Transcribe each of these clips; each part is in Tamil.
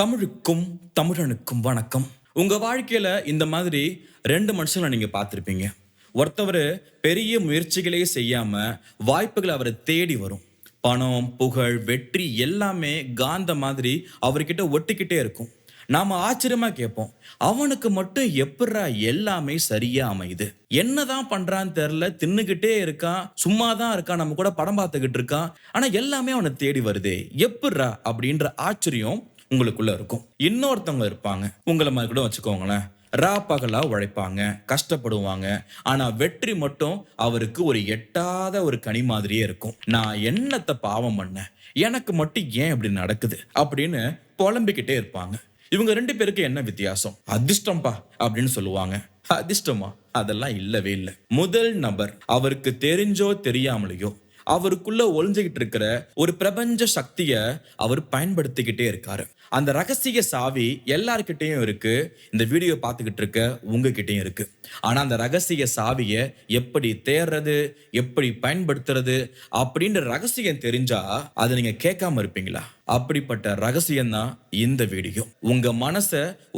தமிழுக்கும் தமிழனுக்கும் வணக்கம். உங்க வாழ்க்கையில இந்த மாதிரி ரெண்டு மனுஷங்களை நீங்க பார்த்துருப்பீங்க. ஒருத்தவர் பெரிய முயற்சிகளே செய்யாம வாய்ப்புகள் அவரை தேடி வரும். பணம் புகழ் வெற்றி எல்லாமே காந்த மாதிரி அவர்கிட்ட ஒட்டிக்கிட்டே இருக்கும். நாம ஆச்சரியமா கேட்போம். அவனுக்கு மட்டும் எப்படா எல்லாமே சரியா அமையுது? என்னதான் பண்றான்னு தெரியல. தின்னுகிட்டே இருக்கான். சும்மா தான் இருக்கான். நம்ம கூட படம் பார்த்துக்கிட்டு இருக்கான். ஆனா எல்லாமே அவனை தேடி வருதே. எப்படா அப்படின்ற ஆச்சரியம் உங்களுக்குள்ள இருக்கும். இன்னொருத்தவங்க இருப்பாங்க. உங்களை மாதிரி கூட வச்சுக்கோங்களேன். ரா பகலா உழைப்பாங்க. கஷ்டப்படுவாங்க. ஆனா வெற்றி மட்டும் அவருக்கு ஒரு எட்டாத ஒரு கனி மாதிரியே இருக்கும். நான் என்னத்தை பாவம் பண்ணேன்? எனக்கு மட்டும் ஏன் இப்படி நடக்குது? அப்படின்னு புலம்பிக்கிட்டே இருப்பாங்க. இவங்க ரெண்டு பேருக்கு என்ன வித்தியாசம்? அதிர்ஷ்டம்பா அப்படின்னு சொல்லுவாங்க. அதிர்ஷ்டமா? அதெல்லாம் இல்லவே இல்லை. முதல் நபர் அவருக்கு தெரிஞ்சோ தெரியாமலையோ அவருக்குள்ள ஒளிஞ்சுகிட்டு இருக்கிற ஒரு பிரபஞ்ச சக்திய அவர் பயன்படுத்திக்கிட்டே இருக்காரு. அந்த ரகசிய சாவி எல்லார்கிட்டயும் இருக்கு. இந்த வீடியோ பார்த்துக்கிட்டு இருக்க உங்ககிட்டயும் இருக்கு. ஆனா அந்த ரகசிய சாவியை எப்படி தேர்றது எப்படி பயன்படுத்துறது அப்படின்ற ரகசியம் தெரிஞ்சா அதை நீங்க கேட்காம இருப்பீங்களா? அப்படிப்பட்ட ரகசியம் தான் இந்த வீடியோ. உங்க மனச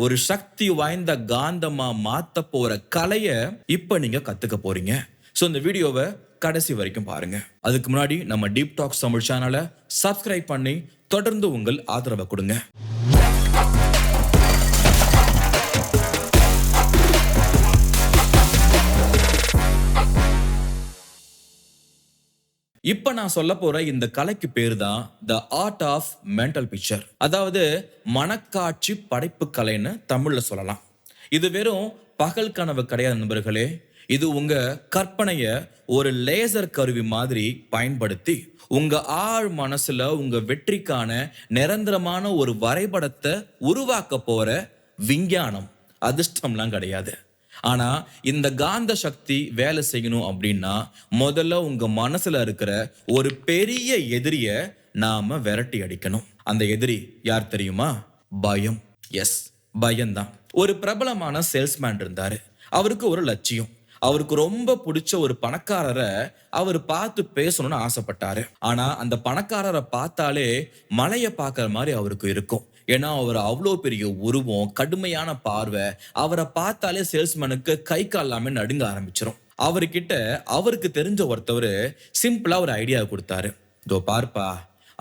ஒரு சக்தி வாய்ந்த காந்தமா மாத்த போற கலைய இப்ப நீங்க கத்துக்க போறீங்க. ஸோ இந்த வீடியோவை கடைசி வரைக்கும் பாருங்க. அதுக்கு முன்னாடி நம்ம டீப் டாக்ஸ் தமிழ் சேனலை சப்ஸ்கிரைப் பண்ணி தொடர்ந்து உங்கள் ஆதரவை கொடுங்க. இப்ப நான் சொல்ல போற இந்த கலைக்கு பேர் தான் the art of mental picture அதாவது மனக்காட்சி படைப்பு கலைன்னு தமிழ்ல சொல்லலாம். இது வெறும் பகல் கனவு கிடையாது நண்பர்களே. இது உங்க கற்பனைய ஒரு லேசர் கருவி மாதிரி பயன்படுத்தி உங்க ஆழ் மனசுல உங்க வெற்றிக்கான நிரந்தரமான ஒரு வரைபடத்தை உருவாக்க போற விஞ்ஞானம். அதிர்ஷ்டம்லாம் கிடையாது. ஆனா இந்த காந்த சக்தி வேலை செய்யணும் அப்படின்னா முதல்ல உங்க மனசுல இருக்கிற ஒரு பெரிய எதிரிய நாம விரட்டி அடிக்கணும். அந்த எதிரி யார் தெரியுமா? பயம். எஸ் பயம்தான். ஒரு பிரபலமான சேல்ஸ்மேன் இருந்தாரு. அவருக்கு ஒரு லட்சியம். அவருக்கு ரொம்ப பிடிச்ச ஒரு பணக்காரரை அவர் பார்த்து பேசணும்னு ஆசைப்பட்டாரு. ஆனா அந்த பணக்காரரை பார்த்தாலே மலையை பார்க்குற மாதிரி அவருக்கு இருக்கும். ஏன்னா அவர் அவ்வளோ பெரிய உருவம் கடுமையான பார்வை அவரை பார்த்தாலே சேல்ஸ்மேனுக்கு கை கால் எல்லாமே நடுங்க ஆரம்பிச்சிடும் அவர்கிட்ட அவருக்கு தெரிஞ்ச ஒருத்தவர் சிம்பிளா ஒரு ஐடியா கொடுத்தாரு. இதோ பார்ப்பா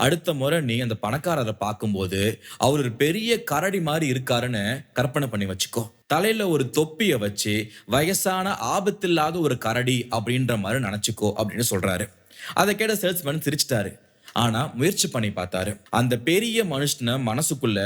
அடுத்த முறை நீ அந்த பணக்காரரை பார்க்கும்போது அவர் ஒரு பெரிய கரடி மாதிரி இருக்காருன்னு கற்பனை பண்ணி வச்சுக்கோ. தலையில ஒரு தொப்பியை வச்சு வயசான ஆபத்தில்லாத ஒரு கரடி அப்படின்ற மாதிரி நினச்சிக்கோ அப்படின்னு சொல்றாரு. அதை கேட்ட சேல்ஸ்மேன் சிரிச்சிட்டாரு. ஆனா முயற்சி பண்ணி பார்த்தாரு. அந்த பெரிய மனுஷனை மனசுக்குள்ள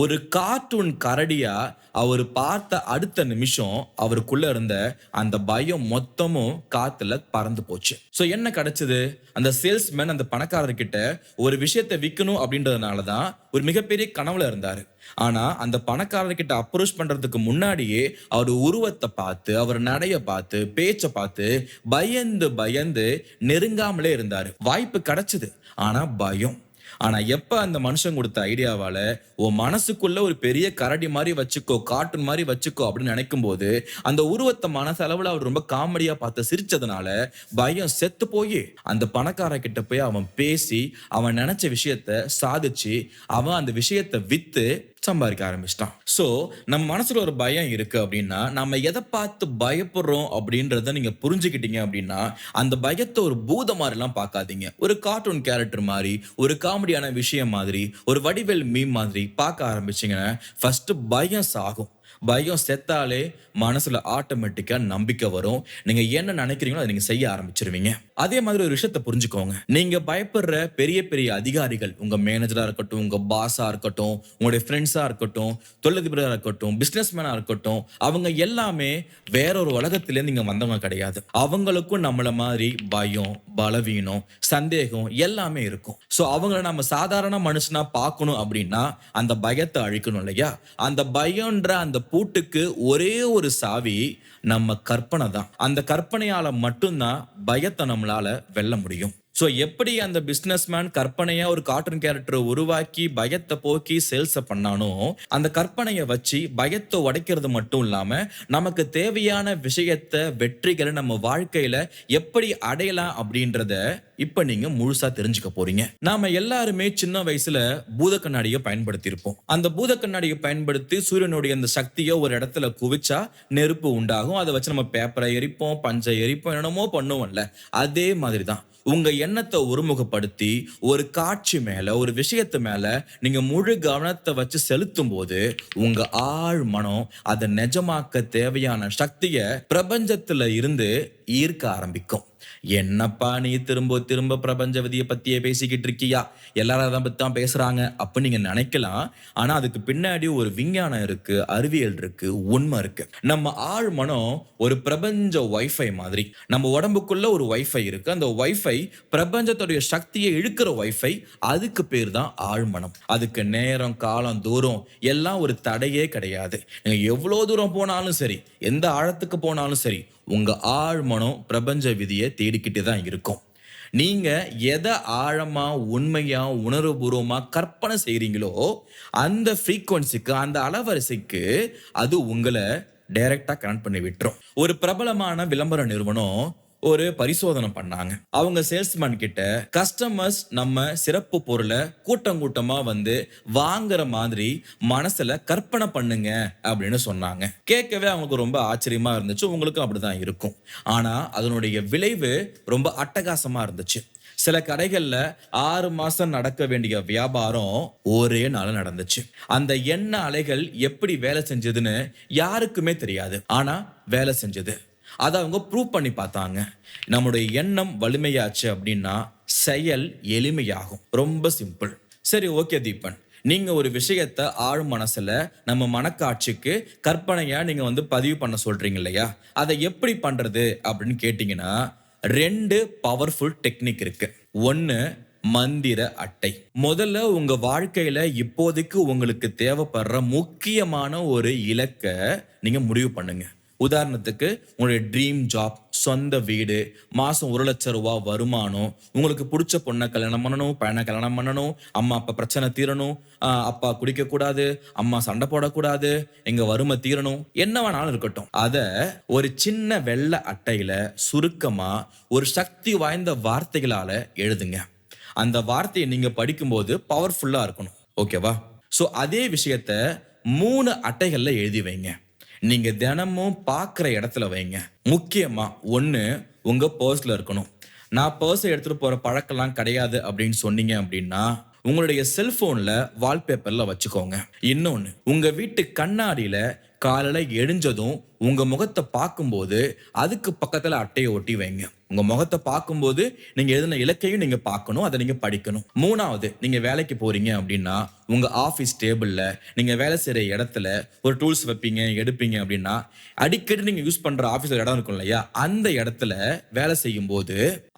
ஒரு கார்ட்டூன் கரடியா அவர் பார்த்த அடுத்த நிமிஷம் அவருக்குள்ள இருந்த அந்த பயம் மொத்தமும் காத்துல பறந்து போச்சு. ஸோ என்ன கிடைச்சது? அந்த சேல்ஸ்மேன் அந்த பணக்காரர்கிட்ட ஒரு விஷயத்தை விற்கணும் அப்படின்றதுனால தான் ஒரு மிகப்பெரிய கனவுல இருந்தார். ஆனா அந்த பணக்காரர்கிட்ட அப்ரோச் பண்றதுக்கு முன்னாடியே அவர் உருவத்தை பார்த்து அவர் நடைய பார்த்து பேச்சை பார்த்து பயந்து பயந்து நெருங்காமலே இருந்தார். வாய்ப்பு கிடைச்சது. ஆனா பயம். ஆனா எப்ப அந்த மனுஷன் கொடுத்த ஐடியாவால உன் மனசுக்குள்ள ஒரு பெரிய கரடி மாதிரி வச்சுக்கோ கார்ட்டூன் மாதிரி வச்சுக்கோ அப்படின்னு நினைக்கும் போது அந்த உருவத்தை மனசளவுல அவர் ரொம்ப காமெடியா பார்த்து சிரிச்சதுனால பயம் செத்து போய் அந்த பணக்கார கிட்ட போய் அவன் பேசி அவன் நினைச்ச விஷயத்த சாதிச்சு அவன் அந்த விஷயத்தை வித்து சம்பாதிக்க ஆரம்பிச்சிட்டான். ஸோ நம்ம மனசுல ஒரு பயம் இருக்கு அப்படின்னா நம்ம எதை பார்த்து பயப்படுறோம் அப்படின்றத நீங்க புரிஞ்சுக்கிட்டீங்க அப்படின்னா அந்த பயத்தை ஒரு பூத மாதிரிலாம் பார்க்காதீங்க. ஒரு கார்ட்டூன் கேரக்டர் மாதிரி ஒரு காமெடியான விஷயம் மாதிரி ஒரு வடிவேல் மீம் மாதிரி பார்க்க ஆரம்பிச்சிங்கன்னா ஃபர்ஸ்ட் பயம் சாகும். பயம் செத்தாலே மனசுல ஆட்டோமேட்டிக்கா நம்பிக்கை வரும். நீங்க என்ன நினைக்கிறீங்களோ அதை நீங்க செய்ய ஆரம்பிச்சிருவீங்க. அதே மாதிரி ஒரு விஷயத்த புரிஞ்சுக்கோங்க. நீங்க பயப்படுற பெரிய பெரிய அதிகாரிகள் உங்க மேனேஜரா இருக்கட்டும் உங்க பாஸா இருக்கட்டும் உங்களுடைய ஃப்ரெண்ட்ஸா இருக்கட்டும் தொழிலதிபராக இருக்கட்டும் பிசினஸ் மேனா இருக்கட்டும் அவங்க எல்லாமே வேற ஒரு உலகத்திலேருந்து இங்க வந்தவங்க கிடையாது. அவங்களுக்கும் நம்மள மாதிரி பயம் பலவீனம் சந்தேகம் எல்லாமே இருக்கும். ஸோ அவங்கள நம்ம சாதாரண மனுஷனா பார்க்கணும் அப்படின்னா அந்த பயத்தை அழிக்கணும் இல்லையா? அந்த பயம்ன்ற அந்த பூட்டுக்கு ஒரே ஒரு சாவி நம்ம கற்பனை தான் அந்த கற்பனையால மட்டும்தான் பயத்தை நம்மளால வெல்ல முடியும். ஸோ எப்படி அந்த பிஸ்னஸ்மேன் கற்பனையா ஒரு கார்ட்டூன் கேரக்டரை உருவாக்கி பயத்தை போக்கி சேல்ஸை பண்ணானோ அந்த கற்பனையை வச்சு பயத்தை உடைக்கிறது மட்டும் இல்லாமல் நமக்கு தேவையான விஷயத்தை வெற்றிகளை நம்ம வாழ்க்கையில எப்படி அடையலாம் அப்படின்றத இப்ப நீங்க முழுசா தெரிஞ்சுக்க போறீங்க. நாம எல்லாருமே சின்ன வயசுல பூத கண்ணாடியை பயன்படுத்தி இருப்போம் அந்த பூத கண்ணாடியை பயன்படுத்தி சூரியனுடைய அந்த சக்தியை ஒரு இடத்துல குவிச்சா நெருப்பு உண்டாகும். அதை வச்சு நம்ம பேப்பரை எரிப்போம் பஞ்சை எரிப்போம் என்னென்னமோ பண்ணுவோம்ல. அதே மாதிரி தான் உங்க எண்ணத்தை ஒருமுகப்படுத்தி ஒரு காட்சி மேல ஒரு விஷயத்து மேல நீங்க முழு கவனத்தை வச்சு செலுத்தும் போது உங்க ஆழ் மனம் அதை நிஜமாக்க தேவையான சக்தியை பிரபஞ்சத்துல இருந்து ஈர்க்க ஆரம்பிக்கும். என்னப்பா நீ திரும்ப திரும்ப பிரபஞ்ச விதியை பத்தியே பேசிக்கிட்டு இருக்கியா? எல்லாரும் அதை பத்தி தான் பேசுறாங்க. அப்ப நீங்க நினைக்கலாம். ஆனா அதுக்கு பின்னாடி ஒரு விஞ்ஞானம் இருக்கு அறிவியல் இருக்கு உண்மை இருக்கு. நம்ம ஆள் மனம் ஒரு பிரபஞ்ச வைஃபை மாதிரி. நம்ம உடம்புக்குள்ள ஒரு வைஃபை இருக்கு. அந்த வைஃபை பிரபஞ்சத்துடைய சக்தியை இழுக்கிற வைஃபை அதுக்கு பேர் தான் ஆழ்மனம் அதுக்கு நேரம் காலம் தூரம் எல்லாம் ஒரு தடையே கிடையாது. நீங்க எவ்வளவு தூரம் போனாலும் சரி எந்த ஆழத்துக்கு போனாலும் சரி உங்கள் ஆழ்மனம் பிரபஞ்ச விதியை தேடிக்கிட்டு தான் இருக்கும். நீங்கள் எதை ஆழமாக உண்மையாக உணர்வுபூர்வமாக கற்பனை செய்கிறீங்களோ அந்த ஃப்ரீக்குவன்சிக்கு அந்த அலவரிசைக்கு அது உங்களை டைரக்டாக கனெக்ட் பண்ணி விட்டுரும். ஒரு பிரபலமான விளம்பர நிறுவனம் ஒரு பரிசோதனை பண்ணாங்க. அவங்க சேல்ஸ்மேன் கிட்ட கஸ்டமர்ஸ் நம்ம சிறப்பு பொருளை கூட்டம் கூட்டமா வந்து வாங்குற மாதிரி மனசுல கற்பனை பண்ணுங்க அப்படின்னு சொன்னாங்க. கேட்கவே அவங்களுக்கு ரொம்ப ஆச்சரியமா இருந்துச்சு. உங்களுக்கும் அப்படிதான் இருக்கும். ஆனா அதனுடைய விளைவு ரொம்ப அட்டகாசமா இருந்துச்சு. சில கடைகள்ல ஆறு மாசம் நடக்க வேண்டிய வியாபாரம் ஒரே நாள் நடந்துச்சு. அந்த எண்ண அலைகள் எப்படி வேலை செஞ்சதுன்னு யாருக்குமே தெரியாது. ஆனா வேலை செஞ்சது. அதை அவங்க ப்ரூவ் பண்ணி பார்த்தாங்க. நம்முடைய எண்ணம் வலிமையாச்சு அப்படின்னா செயல் எளிமையாகும். ரொம்ப சிம்பிள் சரி ஓகே தீபன். நீங்கள் ஒரு விஷயத்த ஆழ் மனசில் நம்ம மனக்காட்சிக்கு கற்பனையாக நீங்கள் வந்து பதிவு பண்ண சொல்கிறீங்க இல்லையா? அதை எப்படி பண்ணுறது அப்படின்னு கேட்டிங்கன்னா ரெண்டு பவர்ஃபுல் டெக்னிக் இருக்கு. ஒன்று மந்திர அட்டை. முதல்ல உங்க வாழ்க்கையில இப்போதைக்கு உங்களுக்கு தேவைப்படுற முக்கியமான ஒரு இலக்கை நீங்க முடிவு பண்ணுங்க. உதாரணத்துக்கு உங்களுடைய ட்ரீம் ஜாப் சொந்த வீடு மாசம் ஒரு லட்ச ரூபா வருமானம் உங்களுக்கு பிடிச்ச பொண்ணை கல்யாணம் பண்ணணும் பையனை கல்யாணம் பண்ணணும் அம்மா அப்பா பிரச்சனை தீரணும் அப்பா குடிக்க கூடாது அம்மா சண்டை போடக்கூடாது எங்க வறுமை தீரணும் என்ன வேணாலும் இருக்கட்டும். அத ஒரு சின்ன வெள்ளை அட்டையில சுருக்கமா ஒரு சக்தி வாய்ந்த வார்த்தைகளால எழுதுங்க. அந்த வார்த்தையை நீங்க படிக்கும்போது பவர்ஃபுல்லா இருக்கணும். ஓகேவா ஸோ அதே விஷயத்த மூணு அட்டைகள்ல எழுதி வைங்க. நீங்க தினமும் பார்க்குற இடத்துல வைங்க. முக்கியமா ஒன்று உங்க பர்ஸ்ல இருக்கணும். நான் பர்ஸை எடுத்துட்டு போற பழக்கம்லாம் கிடையாது அப்படின்னு சொன்னீங்க அப்படின்னா உங்களுடைய செல்போன்ல வால்பேப்பர்ல வச்சுக்கோங்க. இன்னொன்னு உங்க வீட்டு கண்ணாடியில காலையில் எழுஞ்சதும் உங்கள் முகத்தை பார்க்கும்போது அதுக்கு பக்கத்தில் அட்டையை ஒட்டி வைங்க. உங்கள் முகத்தை பார்க்கும்போது நீங்கள் எழுதின இலக்கையும் நீங்கள் பார்க்கணும் அதை நீங்கள் படிக்கணும். மூணாவது நீங்கள் வேலைக்கு போகிறீங்க அப்படின்னா உங்கள் ஆஃபீஸ் டேபிளில் நீங்கள் வேலை செய்கிற இடத்துல ஒரு டூல்ஸ் வைப்பீங்க எடுப்பீங்க அப்படின்னா அடிக்கடி நீங்கள் யூஸ் பண்ணுற ஆஃபீஸில் இடம் இருக்கும் இல்லையா? அந்த இடத்துல வேலை செய்யும்போது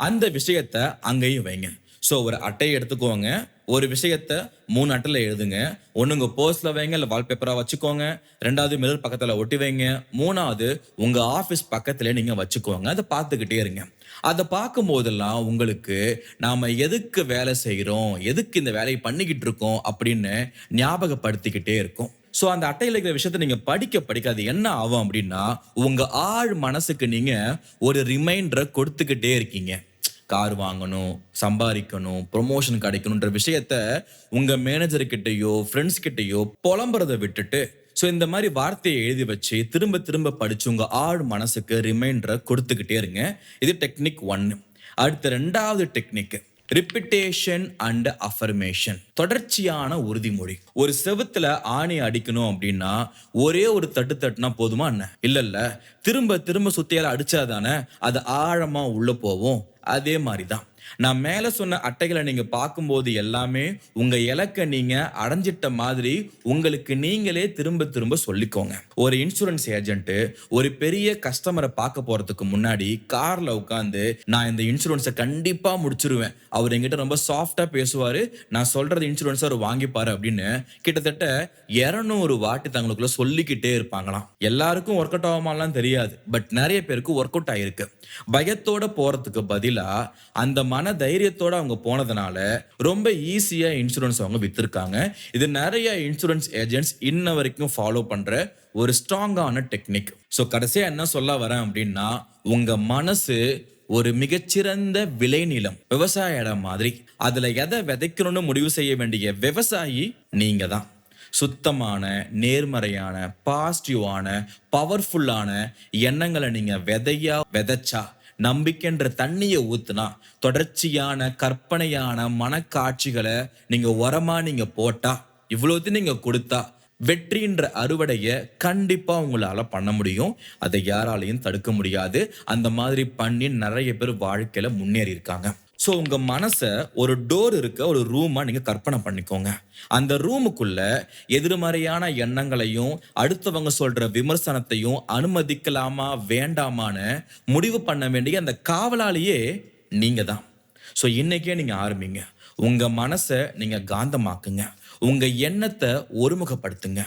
அந்த விஷயத்த அங்கேயும் வைங்க. ஸோ ஒரு அட்டையை எடுத்துக்கோங்க. ஒரு விஷயத்த மூணு அட்டில் எழுதுங்க. ஒன்று உங்கள் பர்ஸில் வைங்க இல்லை வால்பேப்பராக வச்சுக்கோங்க. ரெண்டாவது மிரர் பக்கத்தில் ஒட்டி வைங்க. மூணாவது உங்கள் ஆஃபீஸ் பக்கத்தில் நீங்கள் வச்சுக்கோங்க. அதை பார்த்துக்கிட்டே இருங்க. அதை பார்க்கும் போதெல்லாம் உங்களுக்கு நாம் எதுக்கு வேலை செய்கிறோம் எதுக்கு இந்த வேலையை பண்ணிக்கிட்டு இருக்கோம்? அப்படின்னு ஞாபகப்படுத்திக்கிட்டே இருக்கும். ஸோ அந்த அட்டையில் இருக்கிற விஷயத்த நீங்கள் படிக்க படிக்க அது என்ன ஆகும் அப்படின்னா உங்கள் ஆழ் மனசுக்கு நீங்கள் ஒரு ரிமைண்டரை கொடுத்துக்கிட்டே இருக்கீங்க. கார் வாங்கணும் சம்பாதிக்கணும் ப்ரொமோஷன் கிடைக்கணுன்ற விஷயத்த உங்கள் மேனேஜர்கிட்டயோ ஃப்ரெண்ட்ஸ் கிட்டேயோ புலம்புறதை விட்டுட்டு ஸோ இந்த மாதிரி வார்த்தையை எழுதி வச்சு திரும்ப திரும்ப படித்து உங்கள் ஆழ் மனசுக்கு ரிமைண்டரை கொடுத்துக்கிட்டே இருங்க. இது டெக்னிக் ஒன்று அடுத்த ரெண்டாவது டெக்னிக் ரிப்பிட்டேஷன் அண்ட் அஃபர்மேஷன் தொடர்ச்சியான உறுதிமொழி. ஒரு செவுத்துல ஆணி அடிக்கணும் அப்படின்னா ஒரே ஒரு தட்டு தட்டுனா போதுமா என்ன? இல்ல இல்ல திரும்ப திரும்ப சுத்தியால அடிச்சாதானே அது ஆழமா உள்ள போகும். அதே மாதிரி தான் நான் மேலே சொன்ன அட்டைகளை நீங்கள் பார்க்கும்போது எல்லாமே உங்கள் இலக்கை நீங்கள் அடைஞ்சிட்ட மாதிரி உங்களுக்கு நீங்களே திரும்ப திரும்ப சொல்லிக்கோங்க. ஒரு இன்சூரன்ஸ் ஏஜென்ட்டு ஒரு பெரிய கஸ்டமரை பார்க்க போறதுக்கு முன்னாடி காரில் உட்காந்து நான் இந்த இன்சூரன்ஸை கண்டிப்பாக முடிச்சிருவேன். அவர் எங்கிட்ட ரொம்ப சாஃப்டாக பேசுவார். நான் சொல்கிறது இன்சூரன்ஸ் அவர் வாங்கிப்பாரு அப்படின்னு கிட்டத்தட்ட இரநூறு வாட்டி தங்களுக்குள்ள சொல்லிக்கிட்டே இருப்பாங்களாம். எல்லாருக்கும் ஒர்க் அவுட் ஆகுமாலாம் தெரியாது. பட் நிறைய பேருக்கு ஒர்க் அவுட் ஆகிருக்கு பயத்தோட போறதுக்கு பதில் அந்த மன தைரியத்தோட அவங்க போனதுனால ரொம்ப ஈஸியா இன்சூரன்ஸ் அவங்க விற்றுருக்காங்க இது நிறைய இன்சூரன்ஸ் ஏஜென்ட்ஸ் இன்ன வரைக்கும் ஃபாலோ பண்ற ஒரு ஸ்ட்ராங்கான டெக்னிக் ஸோ கடைசியா என்ன சொல்ல வரேன் அப்படின்னா உங்க மனசு ஒரு மிகச்சிறந்த விளைநிலம் விவசாய இடம் மாதிரி. அதுல எதை விதைக்கணும்னு முடிவு செய்ய வேண்டிய விவசாயி நீங்க தான் சுத்தமான நேர்மறையான பாசிட்டிவான பவர்ஃபுல்லான எண்ணங்களை நீங்கள் விதையா விதைச்சா நம்பிக்கைன்ற தண்ணியை ஊத்துனா தொடர்ச்சியான கற்பனையான மனக்காட்சிகளை நீங்க உரமா நீங்க போட்டா இவ்வளோத்தையும் நீங்க கொடுத்தா வெற்றின்ற அறுவடைய கண்டிப்பா உங்களால பண்ண முடியும். அதை யாராலையும் தடுக்க முடியாது. அந்த மாதிரி பண்ணி நிறைய பேர் வாழ்க்கையில முன்னேறி இருக்காங்க ஸோ உங்கள் மனசை ஒரு டோர் இருக்க ஒரு ரூமாக நீங்கள் கற்பனை பண்ணிக்கோங்க. அந்த ரூமுக்குள்ள எதிர்மறையான எண்ணங்களையும் அடுத்தவங்க சொல்கிற விமர்சனத்தையும் அனுமதிக்கலாமா வேண்டாமான்னு முடிவு பண்ண வேண்டிய அந்த காவலாளியே நீங்கள் தான் ஸோ இன்றைக்கே நீங்கள் ஆரம்பிங்க. உங்கள் மனசை நீங்கள் காந்தமாக்குங்க. உங்கள் எண்ணத்தை ஒருமுகப்படுத்துங்க.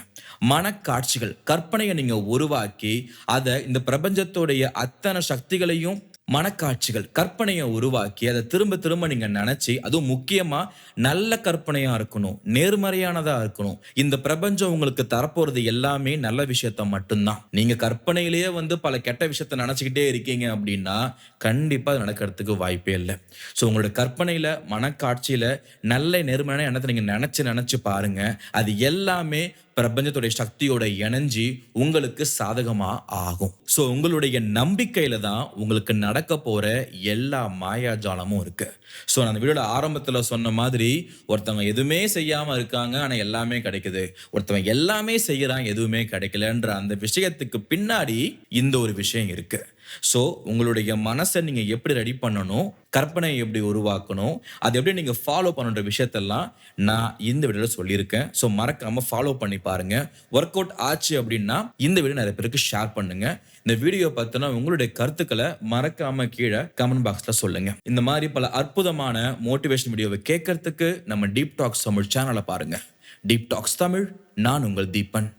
மனக்காட்சிகள் கற்பனையை நீங்கள் உருவாக்கி அதை இந்த பிரபஞ்சத்தோடைய அத்தனை சக்திகளையும் மனக்காட்சிகள் கற்பனையை உருவாக்கி அதை திரும்ப திரும்ப நீங்கள் நினச்சி அதுவும் முக்கியமாக நல்ல கற்பனையாக இருக்கணும் நேர்மறையானதாக இருக்கணும். இந்த பிரபஞ்சம் உங்களுக்கு தரப்போகிறது எல்லாமே நல்ல விஷயத்த மட்டும்தான். நீங்கள் கற்பனையிலேயே வந்து பல கெட்ட விஷயத்த நினச்சிக்கிட்டே இருக்கீங்க அப்படின்னா கண்டிப்பாக அது நடக்கிறதுக்கு வாய்ப்பே இல்லை. ஸோ உங்களோட கற்பனையில் மனக்காட்சியில் நல்ல நேர்மையான எண்ணத்தை நீங்கள் நினச்சி நினச்சி பாருங்கள் அது எல்லாமே பிரபஞ்சத்துடைய சக்தியோட இணைஞ்சி உங்களுக்கு சாதகமா ஆகும். ஸோ உங்களுடைய நம்பிக்கையில தான் உங்களுக்கு நடக்க போற எல்லா மாயாஜாலமும் இருக்கு. ஸோ நான் அந்த வீடியோட ஆரம்பத்தில் சொன்ன மாதிரி ஒருத்தவங்க எதுவுமே செய்யாம இருக்காங்க ஆனால் எல்லாமே கிடைக்குது. ஒருத்தவங்க எல்லாமே செய்யறான் எதுவுமே கிடைக்கலன்ற அந்த விஷயத்துக்கு பின்னாடி இந்த ஒரு விஷயம் இருக்கு. ஸோ உங்களுடைய மனசை நீங்க எப்படி ரெடி பண்ணணும் கற்பனையை எப்படி உருவாக்கணும் அது எப்படி நீங்க ஃபாலோ பண்ணுற விஷயத்தெல்லாம் நான் இந்த வீடியோல சொல்லியிருக்கேன். ஸோ மறக்காம ஃபாலோ பண்ணி பாருங்க. ஒர்க் அவுட் ஆச்சு அப்படின்னா இந்த வீடியோ நிறைய பேருக்கு ஷேர் பண்ணுங்க. இந்த வீடியோ பார்த்தினா உங்களுடைய கருத்துக்களை மறக்காம கீழே கமெண்ட் பாக்ஸ்ல சொல்லுங்க. இந்த மாதிரி பல அற்புதமான மோட்டிவேஷன் வீடியோவை கேட்கறதுக்கு நம்ம டீப் டாக்ஸ் தமிழ் சேனலை பாருங்க. டீப் டாக்ஸ் தமிழ் நான் உங்கள் தீபன்.